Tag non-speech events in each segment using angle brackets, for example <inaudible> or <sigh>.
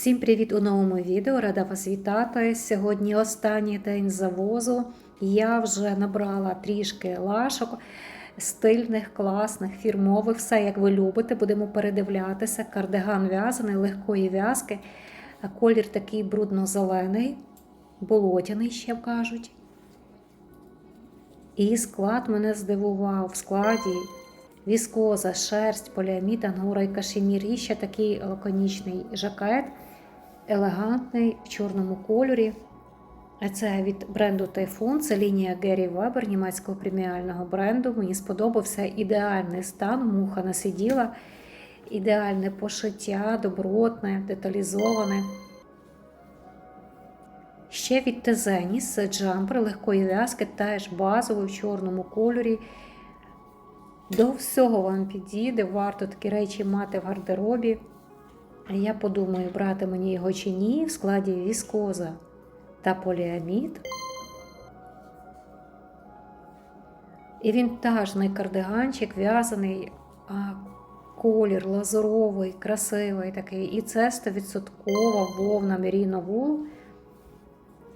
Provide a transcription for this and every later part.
Всім привіт у новому відео. Рада вас вітати. Сьогодні останній день завозу. Я вже набрала трішки лашок, стильних, класних, фірмових, все як ви любите. Будемо передивлятися. Кардиган в'язаний, легкої в'язки. Колір такий брудно-зелений, болотяний ще кажуть. І склад мене здивував. В складі віскоза, шерсть, поліамід, ангура і кашемір. І ще такий лаконічний жакет, елегантний в чорному кольорі. Це від бренду Typhoon, це лінія Гері Вебер, німецького преміального бренду. Мені сподобався ідеальний стан, муха не сиділа, ідеальне пошиття, добротне, деталізоване. Ще від Тезеніс джампер легкої в'язки, теж базовий в чорному кольорі. До всього вам підійде, варто такі речі мати в гардеробі. Я подумаю, брати мені його чи ні в складі віскоза та поліамід. І вінтажний кардиганчик в'язаний, а колір лазуровий, красивий такий. І це 100% вовна Merino Wool.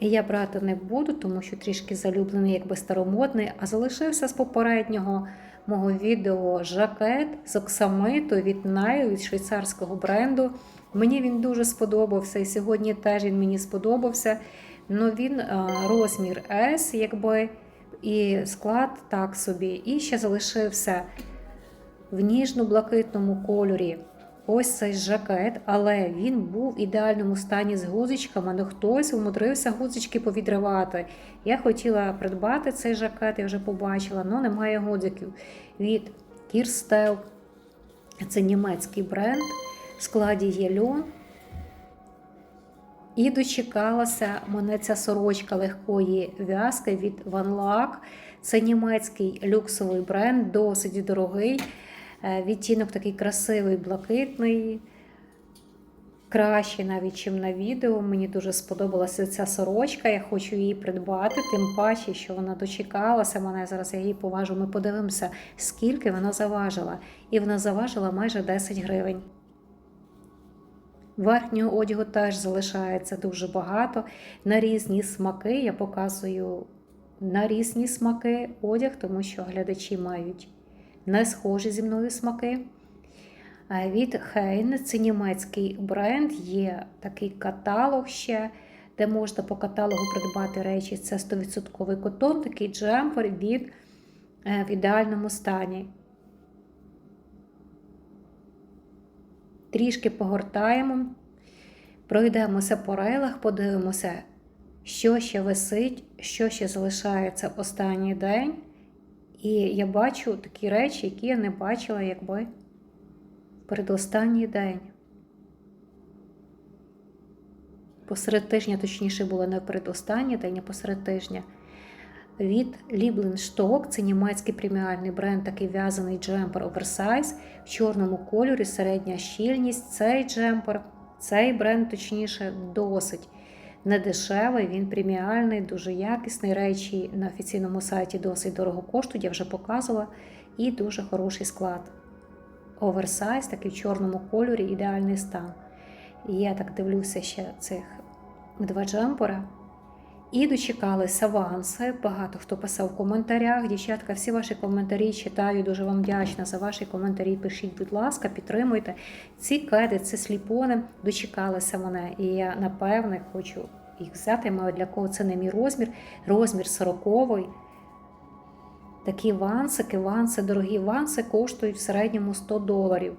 І я брати не буду, тому що трішки залюблений, якби старомодний, а залишився з попереднього мого відео жакет з оксамиту від Nile, від швейцарського бренду. Мені він дуже сподобався, і сьогодні теж він мені сподобався. Ну він розмір S, якби, і склад так собі. І ще залишився в ніжно-блакитному кольорі. Ось цей жакет, але він був в ідеальному стані з гузичками, але хтось умудрився гузички повідривати. Я хотіла придбати цей жакет, я вже побачила, але немає гудзиків. Від Кірстел. Це німецький бренд. В складі є льон. І дочекалася мене ця сорочка легкої в'язки від Van Laak. Це німецький люксовий бренд, досить дорогий. Відтінок такий красивий, блакитний, кращий навіть, чим на відео. Мені дуже сподобалася ця сорочка. Я хочу її придбати, тим паче, що вона дочекалася мене. Зараз я її поважу. Ми подивимося, скільки вона заважила. І вона заважила майже 10 гривень. Верхнього одягу теж залишається дуже багато. На різні смаки. Я показую на різні смаки одяг, тому що глядачі мають не схожі зі мною смаки. Від Хейн, це німецький бренд, є такий каталог ще, де можна по каталогу придбати речі. Це 100% котон, такий джемпер від в ідеальному стані. Трішки погортаємо, пройдемося по рейлах, подивимося, що ще висить, що ще залишається останній день. І я бачу такі речі, які я не бачила, якби передостанній день. Посеред тижня, точніше, було не передостанній день, а посеред тижня. Від Liebling це німецький преміальний бренд, такий в'язаний джемпер оверсайз в чорному кольорі, середня щільність. Цей джемпер, цей бренд, точніше, досить недешевий, він преміальний, дуже якісний. Речі на офіційному сайті досить дорого коштують, я вже показувала, і дуже хороший склад. Оверсайз, такий в чорному кольорі, ідеальний стан. І я так дивлюся ще цих два джемпера. І дочекалися аванси. Багато хто писав в коментарях. Дівчатка, всі ваші коментарі читаю. Дуже вам вдячна за ваші коментарі. Пишіть, будь ласка, підтримуйте. Ці кеди, це сліпони, дочекалися мене. І я напевне хочу їх взяти. Маю для кого це не мій розмір. Розмір 40-й. Такі вансики, ванси, дорогі ванси коштують в середньому 100 доларів.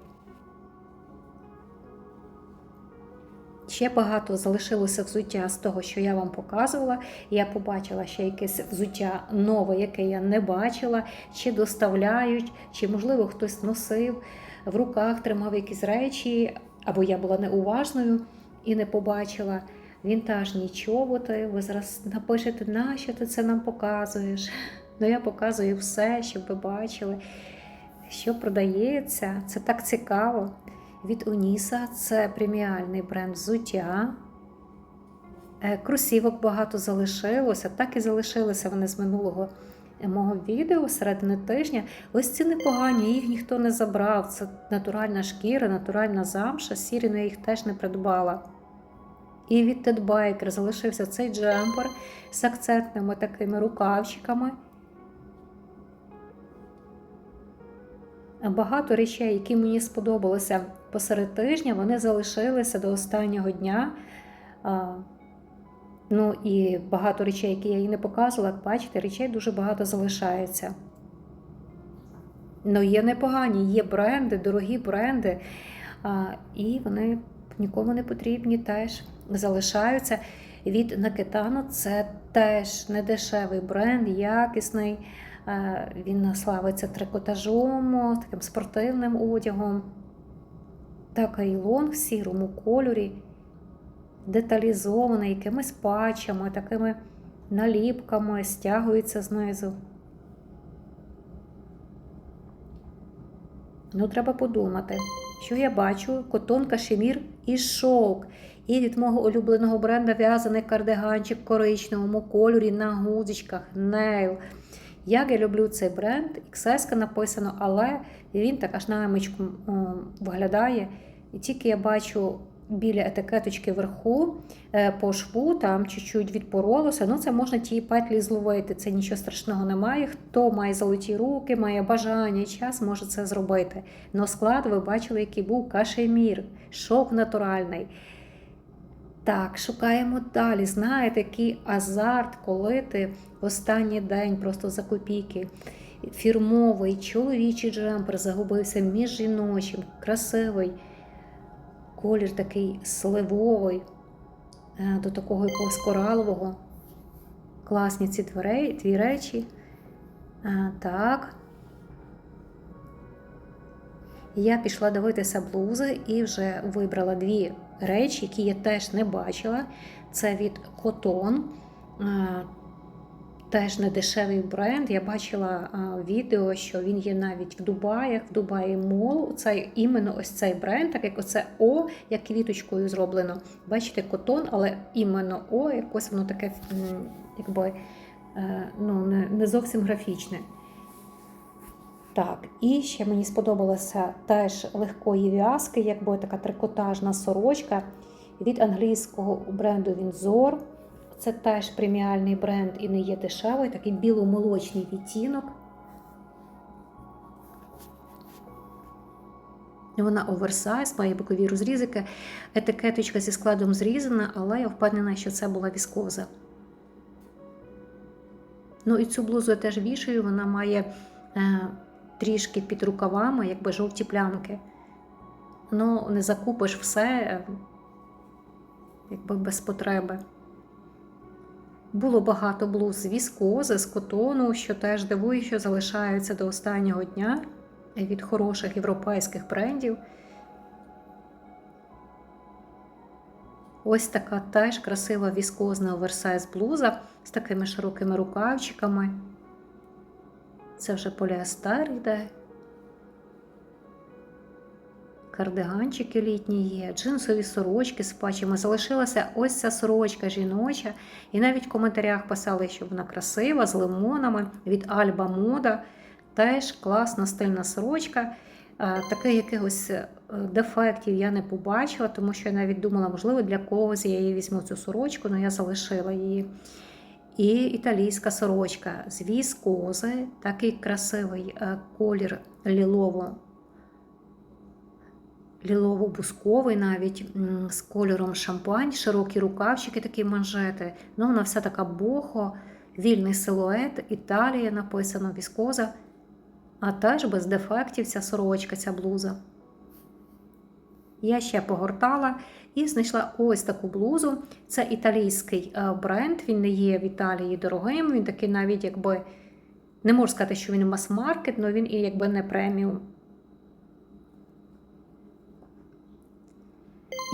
Ще багато залишилося взуття з того, що я вам показувала. Я побачила ще якесь взуття нове, яке я не бачила, чи доставляють, чи, можливо, хтось носив, в руках тримав якісь речі, або я була неуважною і не побачила. Вінтажні чоботи. Ви зараз напишете, нащо ти це нам показуєш? Ну, я показую все, щоб ви бачили, що продається. Це так цікаво. Від Уніса це преміальний бренд взуття. Кросівок багато залишилося, так і залишилися вони з минулого мого відео середини тижня. Ось ці непогані, їх ніхто не забрав. Це натуральна шкіра, натуральна замша. Сірі, я їх теж не придбала. І від Ted Baker залишився цей джемпер з акцентними такими рукавчиками. Багато речей, які мені сподобалися посеред тижня, вони залишилися до останнього дня. Ну і багато речей, які я їй не показувала, як бачите, речей дуже багато залишається. Ну, є непогані, є бренди, дорогі бренди, і вони нікому не потрібні, теж залишаються. Від Накетану це теж недешевий бренд, якісний. Він славиться трикотажом, таким спортивним одягом. Та кайлон в сірому кольорі, деталізований якимись патчами, такими наліпками, стягується знизу. Ну, треба подумати, що я бачу котон кашемір і шовк. І від мого улюбленого бренда в'язаний кардиганчик в коричневому кольорі на гудзичках Nail. Як я люблю цей бренд, XS написано, але він так аж намичку виглядає. І тільки я бачу біля етикеточки вверху е, по шву, там чуть-чуть відпоролося. Ну, це можна ті петлі зловити. Це нічого страшного немає. Хто має золоті руки, має бажання час, може це зробити. Но склад ви бачили, який був кашемір, шовк натуральний. Так, шукаємо далі. Знаєте, який азарт, коли ти в останній день просто за копійки. Фірмовий чоловічий джемпер загубився між жіночим, красивий колір такий сливовий, е, до такого якогось коралового. Класні ці дві, речі. Е, Так. Я пішла дивитися блузи і вже вибрала дві речі, які я теж не бачила. Це від Cotton, теж не дешевий бренд. Я бачила відео, що він є навіть в Дубаях, в Дубаї Мол. Це іменно ось цей бренд, так як оце О, як квіточкою зроблено. Бачите, котон, але іменно О, якось воно таке, якби е, ну, не зовсім графічне. Так, і ще мені сподобалася теж легкої в'язки, якби така трикотажна сорочка від англійського бренду Вінзор. Це теж преміальний бренд і не є дешевий, такий біломолочний відтінок. Вона оверсайз, має бокові розрізики. Етикеточка зі складом зрізана, але я впевнена, що це була віскоза. Ну і цю блузу я теж вішаю, вона має. Трішки під рукавами, якби жовті плямки. Ну, не закупиш все, якби без потреби. Було багато блуз з віскози, з котону, що теж дивує, що залишаються до останнього дня від хороших європейських брендів. Ось така теж красива віскозна оверсайз блуза з такими широкими рукавчиками. Це вже поліестер йде. Кардиганчики літні є, джинсові сорочки з патчами. Залишилася ось ця сорочка жіноча. І навіть в коментарях писали, що вона красива, з лимонами від Альба Мода. Теж класна стильна сорочка. Таких якихось е, дефектів я не побачила, тому що я навіть думала, можливо, для когось я її візьму цю сорочку, але я залишила її. І італійська сорочка з віскози, такий красивий е, колір лілово, лілово-бусковий навіть з кольором шампань, широкі рукавчики, такі манжети. Ну, вона вся така бохо, вільний силует, Італія написано віскоза, а теж без дефектів ця сорочка, ця блуза. Я ще погортала і знайшла ось таку блузу. Це італійський е, бренд, він не є в Італії дорогим, він такий навіть якби не можу сказати, що він мас-маркет, але він і якби не преміум.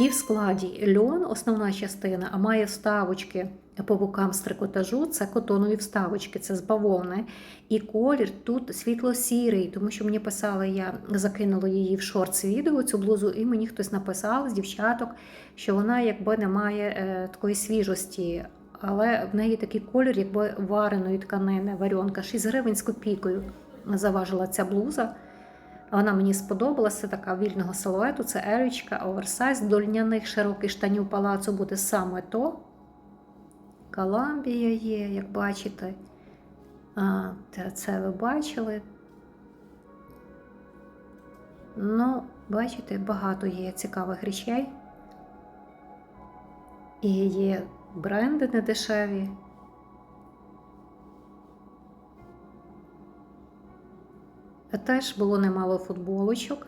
І в складі льон, основна частина, а має вставочки по бокам з трикотажу, це котонові вставочки, це з бавовни. І колір тут світло-сірий, тому що мені писали, я закинула її в шортс відео, цю блузу, і мені хтось написав з дівчаток, що вона якби не має е, такої свіжості. Але в неї такий колір, якби вареної тканини, варіонка, 6 гривень з копійкою заважила ця блуза. Вона мені сподобалася, така вільного силуету, це ерічка, оверсайз, до льняних широких штанів палацу буде саме то. Коламбія є, як бачите. А, це, ви бачили. Ну, бачите, багато є цікавих речей. І є бренди недешеві. Теж було немало футболочок.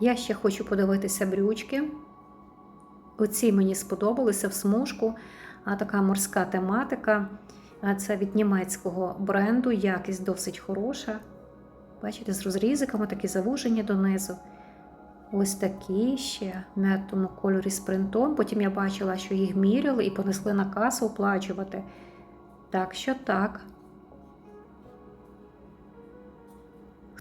Я ще хочу подивитися брючки. Оці мені сподобалися в смужку, а така морська тематика. Це від німецького бренду, якість досить хороша. Бачите, з розрізиками такі завужені донизу. Ось такі ще в м'ятому кольорі з принтом. Потім я бачила, що їх міряли і понесли на касу оплачувати. Так що так.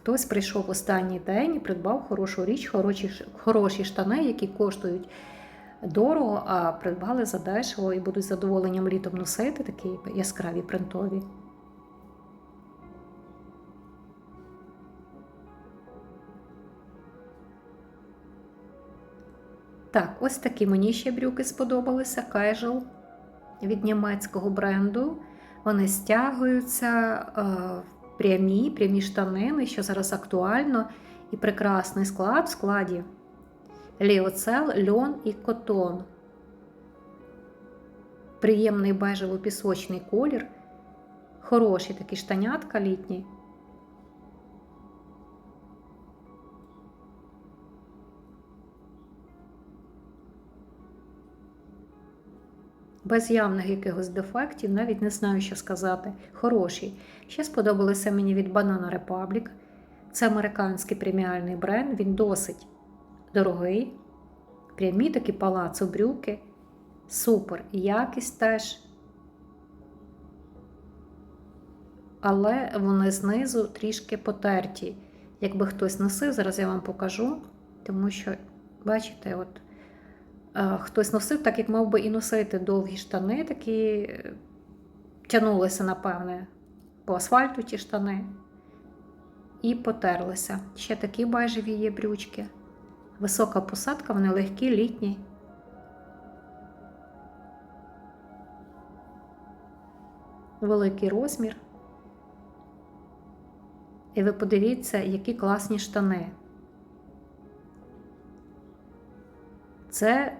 Хтось прийшов останній день і придбав хорошу річ, хороші, хороші штани, які коштують дорого, а придбали за дешево і будуть з задоволенням літом носити такі яскраві принтові. Так, ось такі мені ще брюки сподобалися. Casual від німецького бренду. Вони стягуються е, прямі, прямі штанини, що зараз актуально, і прекрасний склад в складі ліоцел, льон і котон. Приємний бежево-пісочний колір. Хороші такі штанятка літні. Без явних якихось дефектів, навіть не знаю, що сказати. Хороші. Ще сподобалися мені від Banana Republic. Це американський преміальний бренд, він досить дорогий. Прямі такі палацо брюки. Супер. Якість теж. Але вони знизу трішки потерті. Якби хтось носив, зараз я вам покажу, тому що, бачите, от хтось носив, так як мав би і носити довгі штани, такі е, тянулися, напевне, по асфальту ті штани. І потерлися. Ще такі бежеві є брючки. Висока посадка, вони легкі, літні. Великий розмір. І ви подивіться, які класні штани. Це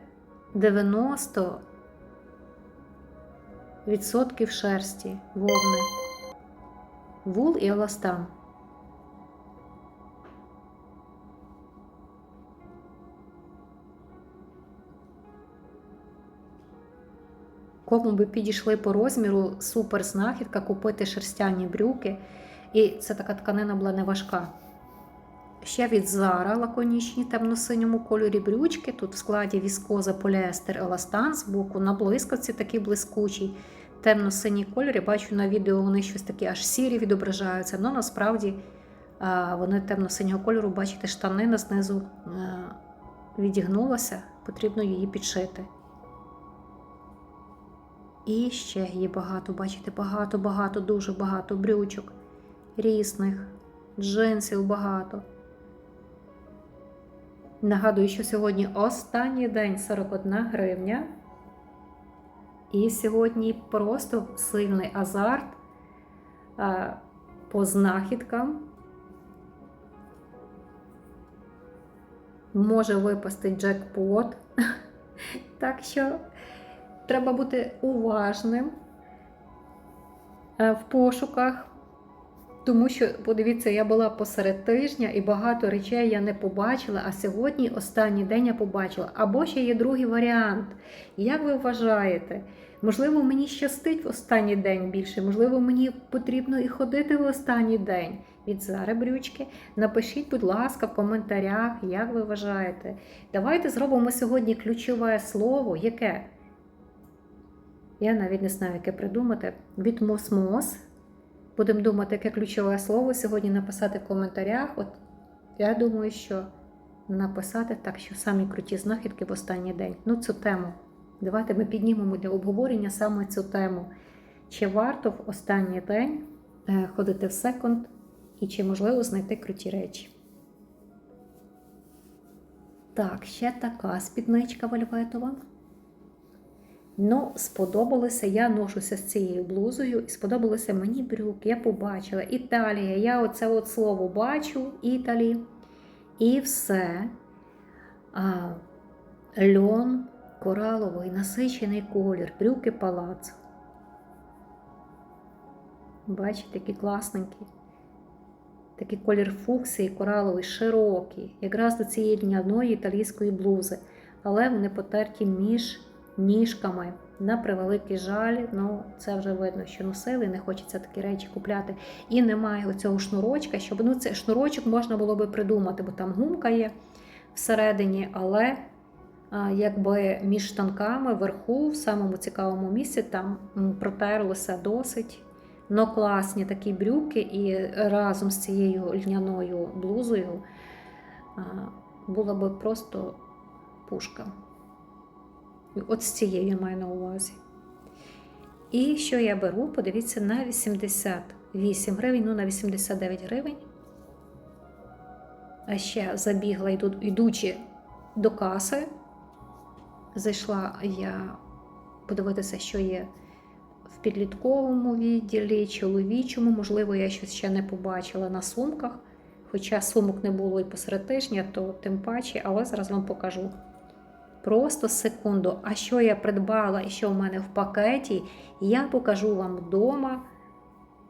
90 відсотків шерсті, вовни, вул і еластан. Кому би підійшли по розміру, супер знахідка купити шерстяні брюки. І це така тканина була не важка. Ще від Zara лаконічні темно-синьому кольорі брючки. Тут в складі віскоза, поліестер, еластан з боку, на блискавці такий блискучий. Темно-синій кольор. Я бачу на відео вони щось такі аж сірі відображаються. але насправді вони темно-синього кольору, бачите, штанина знизу відігнулася, потрібно її підшити. І ще є багато, бачите, багато-багато, дуже багато брючок різних, джинсів багато. Нагадую, що сьогодні останній день 41 гривня. І сьогодні просто сильний азарт а, по знахідкам. Може випасти джекпот. <laughs> Так що треба бути уважним в пошуках. Тому що, подивіться, я була посеред тижня і багато речей я не побачила, а сьогодні останній день я побачила. Або ще є другий варіант. Як ви вважаєте? Можливо, мені щастить в останній день більше, можливо, мені потрібно і ходити в останній день від Зари брючки. Напишіть, будь ласка, в коментарях, як ви вважаєте. Давайте зробимо сьогодні ключове слово, яке? Я навіть не знаю, яке придумати. Від мосмос. Будемо думати, яке ключове слово сьогодні написати в коментарях. От я думаю, що написати так, що самі круті знахідки в останній день. Ну, цю тему Давайте ми піднімемо для обговорення саме цю тему. Чи варто в останній день е, ходити в секонд і чи можливо знайти круті речі? Так, ще така спідничка вельветова. Ну, сподобалося, я ношуся з цією блузою, і сподобалися мені брюки. Я побачила Італія. Я оце от слово бачу Італі. І все. А, льон, кораловий, насичений колір, брюки палац. Бачите, такі класненькі. Такий колір фуксії, кораловий, широкий, якраз до цієї льняної італійської блузи. Але вони потерті між ніжками. На превеликий жаль, ну це вже видно, що носили, не хочеться такі речі купляти. І немає оцього шнурочка, щоб ну це шнурочок можна було би придумати, бо там гумка є всередині, але а, якби між штанками вверху, в самому цікавому місці, там протерлося досить. Но класні такі брюки, і разом з цією льняною блузою а, була би просто пушка. От з цією я маю на увазі. І що я беру? Подивіться, на 88 гривень, ну на 89 гривень. А ще забігла, йду, йдучи до каси. Зайшла я подивитися, що є в підлітковому відділі, чоловічому. Можливо, я щось ще не побачила на сумках. Хоча сумок не було і посеред тижня, то тим паче, але зараз вам покажу. Просто секунду. А що я придбала і що в мене в пакеті, я покажу вам вдома,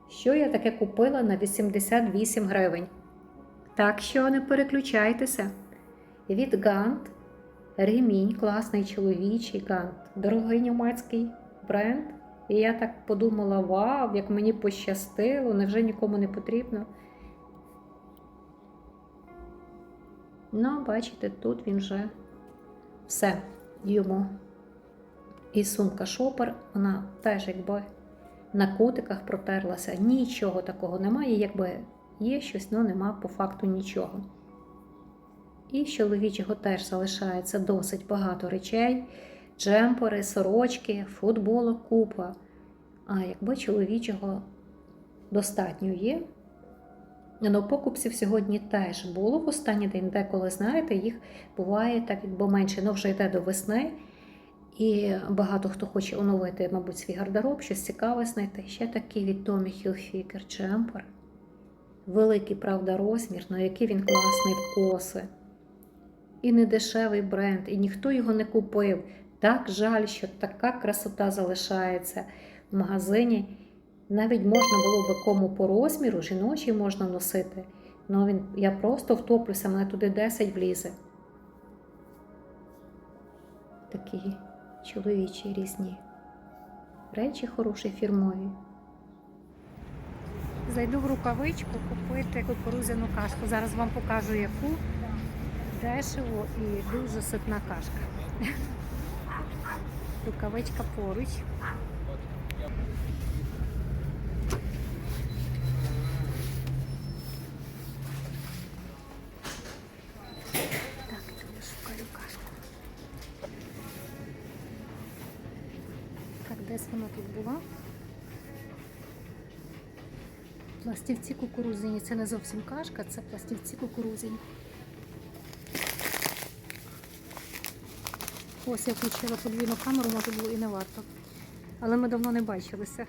що я таке купила на 88 гривень. Так що не переключайтеся. Від Гант ремінь, класний чоловічий Гант, дорогий німецький бренд. І я так подумала: вау, як мені пощастило, невже нікому не потрібно. Ну, бачите, тут він вже все йому. І сумка шопер, вона теж якби на кутиках протерлася. Нічого такого немає, якби є щось, але нема по факту нічого. І з чоловічого теж залишається досить багато речей: джемпери, сорочки, футболок, купа. А якби чоловічого достатньо є. Ну, покупців сьогодні теж було в останній день, деколи, знаєте, їх буває так, якби менше, ну вже йде до весни. І багато хто хоче оновити, мабуть, свій гардероб, щось цікаве знайти. Ще такий від Tommy Hilfiger джемпер. Великий, правда, розмір, але який він класний в коси. І не дешевий бренд, і ніхто його не купив. Так жаль, що така красота залишається в магазині. Навіть можна було би кому по розміру, жіночий можна носити. Ну він, я просто втоплюся, мене туди 10 влізе. Такі чоловічі різні. Речі хороші фірмові. Зайду в рукавичку купити кукурудзяну кашку. Зараз вам покажу яку. Дешево і дуже ситна кашка. <laughs> Рукавичка поруч. Пластівці кукурудзяні. Це не зовсім кашка, це пластівці кукурудзяні. Ось я включила подвійну камеру, може було і не варто. Але ми давно не бачилися.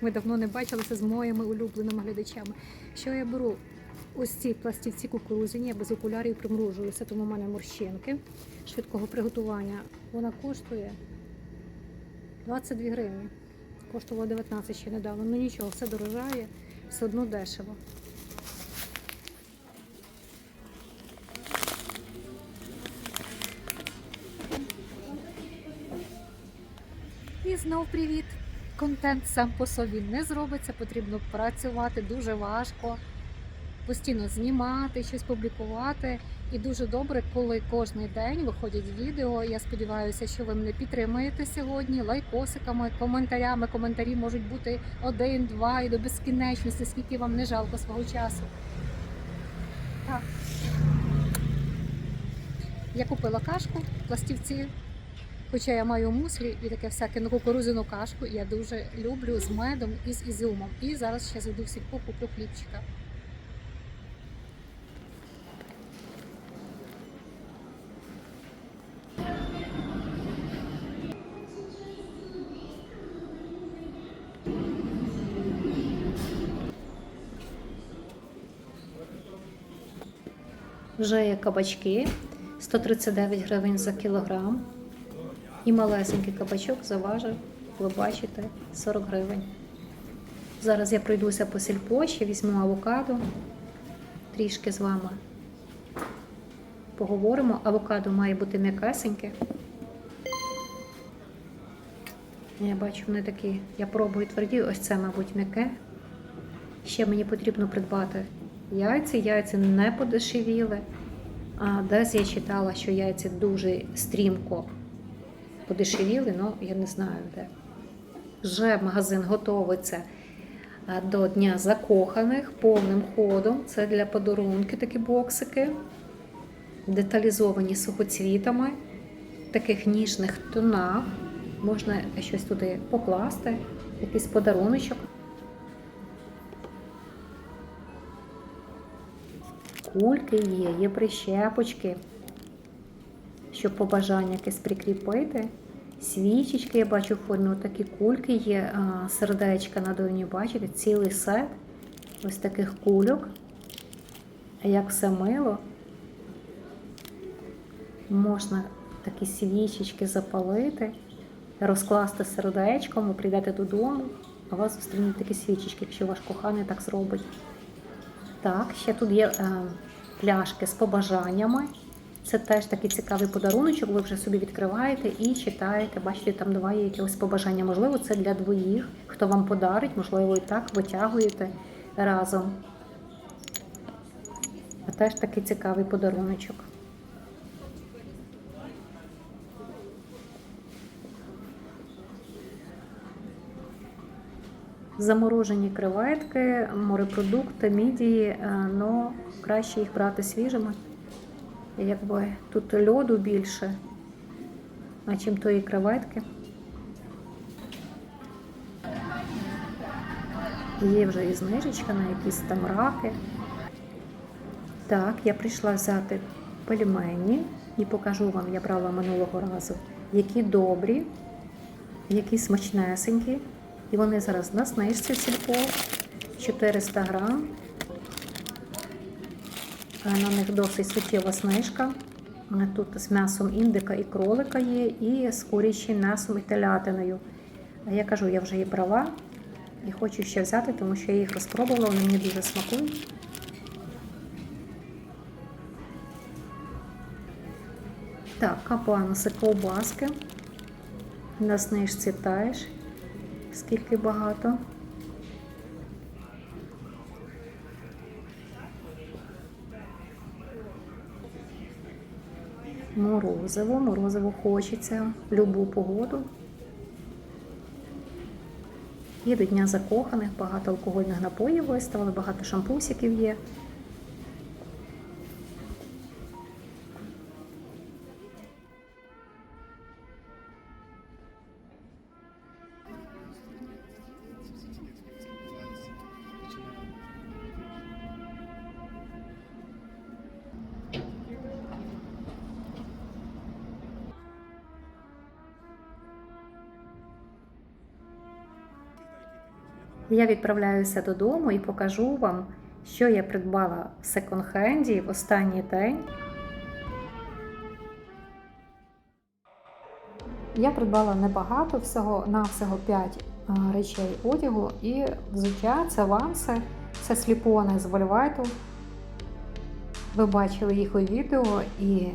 Ми давно не бачилися з моїми улюбленими глядачами. Що я беру? Ось ці пластівці кукурудзяні, я без окулярів примружуюся, тому в мене морщинки швидкого приготування. Вона коштує 22 гривні. Коштувала 19 ще недавно. Ну нічого, все дорожає, все одно дешево. І знов привіт. Контент сам по собі не зробиться, потрібно працювати дуже важко, постійно знімати, щось публікувати. І дуже добре, коли кожен день виходять відео. Я сподіваюся, що ви мене підтримуєте сьогодні лайкосиками, коментарями. Коментарі можуть бути один, два і до безкінечності, скільки вам не жалко свого часу. Так. Я купила кашку, пластівці Хоча я маю муслі і таке всяке ну, кукурузяну кашку, я дуже люблю з медом і з ізюмом. І зараз ще зайду в сільпо, куплю хлібчика. Вже є кабачки 139 гривень за кілограм. І малесенький кабачок заважив, ви бачите, 40 гривень. Зараз я пройдуся по сільпо, візьму авокадо. Трішки з вами поговоримо. Авокадо має бути м'якесеньке. Я бачу, вони такі, я пробую тверді, ось це, мабуть, м'яке. Ще мені потрібно придбати яйця. Яйця не подешевіли. А десь я читала, що яйця дуже стрімко подешевіли, але я не знаю де. Вже магазин готовиться до Дня закоханих повним ходом. Це для подарунки такі боксики, деталізовані сухоцвітами, в таких ніжних тонах. Можна щось туди покласти, якийсь подаруночок. Кульки є, є прищепочки, щоб побажання якесь прикріпити. Свічечки, я бачу в формі, такі кульки є, сердечка на долоні, бачите, цілий сет ось таких кульок. Як все мило. Можна такі свічечки запалити, розкласти сердечком, ви прийдете додому, а вас зустрінуть такі свічечки, якщо ваш коханий так зробить. Так, ще тут є е, пляшки з побажаннями. Це теж такий цікавий подаруночок. Ви вже собі відкриваєте і читаєте. Бачите, там два є якогось побажання. Можливо, це для двоїх, хто вам подарить, можливо, і так витягуєте разом. А теж такий цікавий подаруночок. Заморожені креветки, морепродукти, мідії, але краще їх брати свіжими. Якби тут льоду більше, а чим тої креветки. Є вже і знижечка на якісь там раки. Так, я прийшла взяти пельмені і покажу вам, я брала минулого разу, які добрі, які смачнесенькі. І вони зараз на знижці сільпо 400 грам. На них досить суттєва знижка. Тут з м'ясом індика і кролика є, і з курячим м'ясом і телятиною. Я кажу, я вже її брала і хочу ще взяти, тому що я їх розпробувала, вони мені дуже смакують. Так, капаноси ковбаски. На знижці теж. Скільки багато. Морозиво, морозиво хочеться в любу погоду. І до Дня закоханих, багато алкогольних напоїв виставили, багато шампусиків є. Я відправляюся додому і покажу вам, що я придбала в секонд-хенді в останній день. Я придбала небагато, всього на всього 5 речей одягу і взуття це ванси, це сліпони з вольвайту. Ви бачили їх у відео, і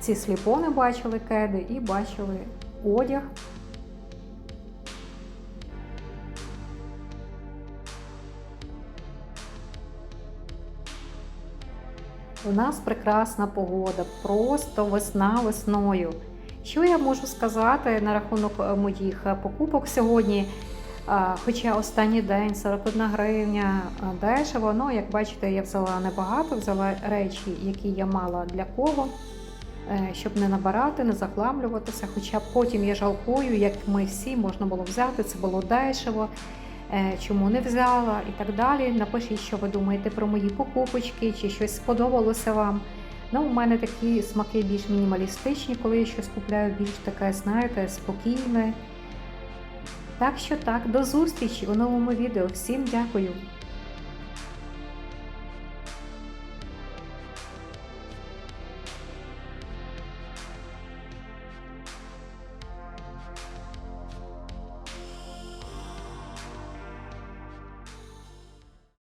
ці сліпони бачили кеди, і бачили одяг. У нас прекрасна погода, просто весна весною. Що я можу сказати на рахунок е, моїх е, покупок сьогодні? Хоча останній день 41 гривня е, дешево, ну як бачите, я взяла небагато, взяла речі, які я мала для кого. е, щоб не набирати, не захламлюватися. Хоча потім я жалкую, як ми всі можна було взяти, це було дешево. Е, Чому не взяла і так далі. Напишіть, що ви думаєте про мої покупочки, чи щось сподобалося вам. Ну, у мене такі смаки більш мінімалістичні, коли я щось купляю, більш таке, знаєте, спокійне. Так що так, до зустрічі у новому відео. Всім дякую!